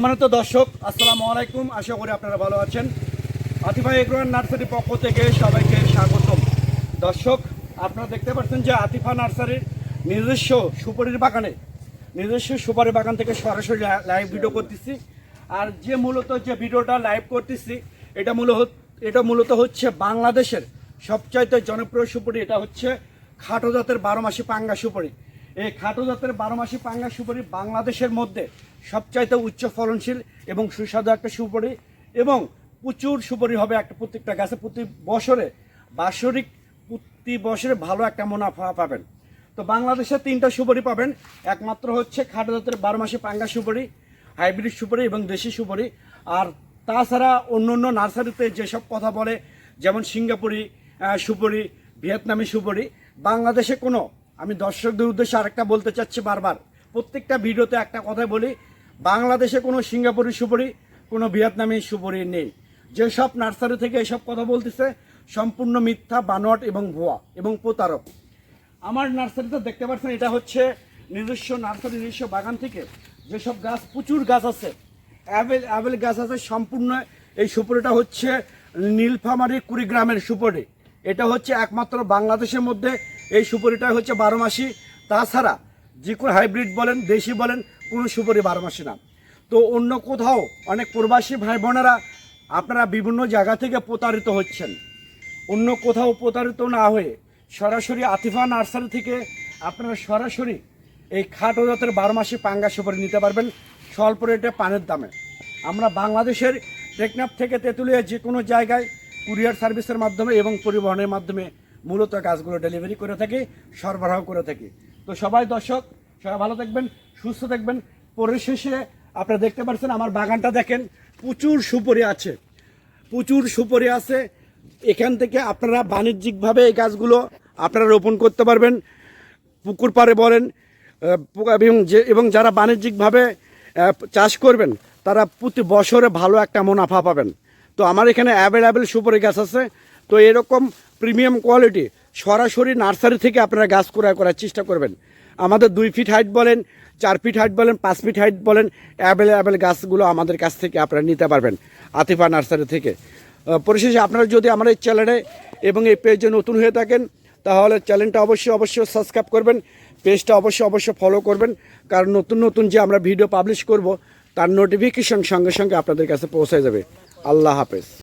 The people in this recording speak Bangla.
সম্মানিত দর্শক, আসসালামু আলাইকুম। আশা করি আপনারা ভালো আছেন। আতিফা এগ্রোয়ার নার্সারির পক্ষ থেকে সবাইকে স্বাগতম। দর্শক, আপনারা দেখতে পাচ্ছেন যে আতিফা নার্সারির নিজস্ব সুপারির বাগানে, নিজস্ব সুপারি বাগান থেকে সরাসরি লাইভ ভিডিও করতেছি। আর যে মূলত যে ভিডিওটা লাইভ করতেছি, এটা মূলত এটা মূলত হচ্ছে বাংলাদেশের সবচাইতে জনপ্রিয় সুপারি। এটা হচ্ছে খাটো জাতের বারো মাসি পাঙ্গা সুপারি। এই খাটো জাতের বারো মাসি পাঙ্গা সুপারি বাংলাদেশের মধ্যে সবচাইতে উচ্চ ফলনশীল এবং সুস্বাদু একটা সুপারি এবং প্রচুর সুপারি হবে একটা প্রত্যেকটা গাছে প্রতি বছরে বাৎসরিক প্রতি বছরে ভালো একটা মুনাফা পাবেন। তো বাংলাদেশে তিনটা সুপারি পাবেন। একমাত্র হচ্ছে খাটো জাতের বারো মাসি পাঙ্গা সুপারি, হাইব্রিড সুপারি এবং দেশি সুপারি। আর তাছাড়া অন্য অন্য নার্সারিতে যেসব কথা বলে, যেমন সিঙ্গাপুরি সুপারি, ভিয়েতনামি সুপারি, বাংলাদেশে কোনো আমি দর্শকদের উদ্দেশ্যে আরেকটা বলতে চাচ্ছি বারবার। প্রত্যেকটা ভিডিওতে একটা কথা বলি, বাংলাদেশে কোনো সিঙ্গাপুরি সুপারি, কোনো ভিয়েতনামি সুপারি নেই। যেসব নার্সারি থেকে এসব কথা বলতেছে, সম্পূর্ণ মিথ্যা, বানোয়াট এবং ভুয়া এবং প্রতারক। আমার নার্সারিতে দেখতে পাচ্ছেন, এটা হচ্ছে নিজস্ব নার্সারি, নিজস্ব বাগান থেকে যেসব গাছ, প্রচুর গাছ আছে। অ্যাভেল অ্যাভেল গাছ আছে, সম্পূর্ণ এই সুপুরিটা হচ্ছে নীলফামারি কুড়িগ্রামের সুপুরি। এটা হচ্ছে একমাত্র বাংলাদেশের মধ্যে এই সুপুরিটা হচ্ছে বারো মাসি। তাছাড়া যে কোনো হাইব্রিড বলেন, দেশি বলেন, কোনো সুপুরি বারো মাসি না। তো অন্য কোথাও অনেক প্রবাসী ভাই বোনেরা আপনারা বিভিন্ন জায়গা থেকে প্রতারিত হচ্ছেন। অন্য কোথাও প্রতারিত না হয়ে সরাসরি আতিফা নার্সারি থেকে আপনারা সরাসরি এই খাটো জাতের বারো মাসে পাঙ্গা সুপারি নিতে পারবেন স্বল্প রেটে পানের দামে। আমরা বাংলাদেশের টেকনাফ থেকে তেঁতুলিয়া যে কোনো জায়গায় কুরিয়ার সার্ভিসের মাধ্যমে এবং পরিবহনের মাধ্যমে মূলত গাছগুলো ডেলিভারি করে থাকি, সরবরাহ করে থাকি। তো সবাই দর্শক, সবাই ভালো থাকবেন, সুস্থ থাকবেন। পরিশেষে আপনারা দেখতে পাচ্ছেন, আমার বাগানটা দেখেন, প্রচুর সুপরি আছে। প্রচুর সুপরি আছে। এখান থেকে আপনারা বাণিজ্যিকভাবে এই গাছগুলো আপনারা রোপণ করতে পারবেন। পুকুর পাড়ে বলেন এবং যে, এবং যারা বাণিজ্যিকভাবে চাষ করবেন, তারা প্রতি বছরে ভালো একটা মুনাফা পাবেন। তো আমার এখানে অ্যাভেলেবেল সুপারি গাছ আছে। তো এরকম প্রিমিয়াম কোয়ালিটি, সরাসরি নার্সারি থেকে আপনারা গাছ ক্রয় করার চেষ্টা করবেন। আমাদের দুই ফিট হাইট বলেন, চার ফিট হাইট বলেন, পাঁচ ফিট হাইট বলেন, অ্যাভেলেবেল গাছগুলো আমাদের কাছ থেকে আপনারা নিতে পারবেন আতিফা নার্সারি থেকে। পরিশেষে আপনারা যদি আমার এই চ্যানেলে এবং এই পেজে নতুন হয়ে থাকেন, তাহলে চ্যানেলটা অবশ্যই অবশ্যই সাবস্ক্রাইব করবেন, পেজটা অবশ্যই অবশ্যই ফলো করবেন, কারণ নতুন নতুন যে আমরা ভিডিও পাবলিশ করব, তার নোটিফিকেশন সঙ্গে সঙ্গে আপনাদের কাছে পৌঁছে যাবে। আল্লাহ হাফেজ।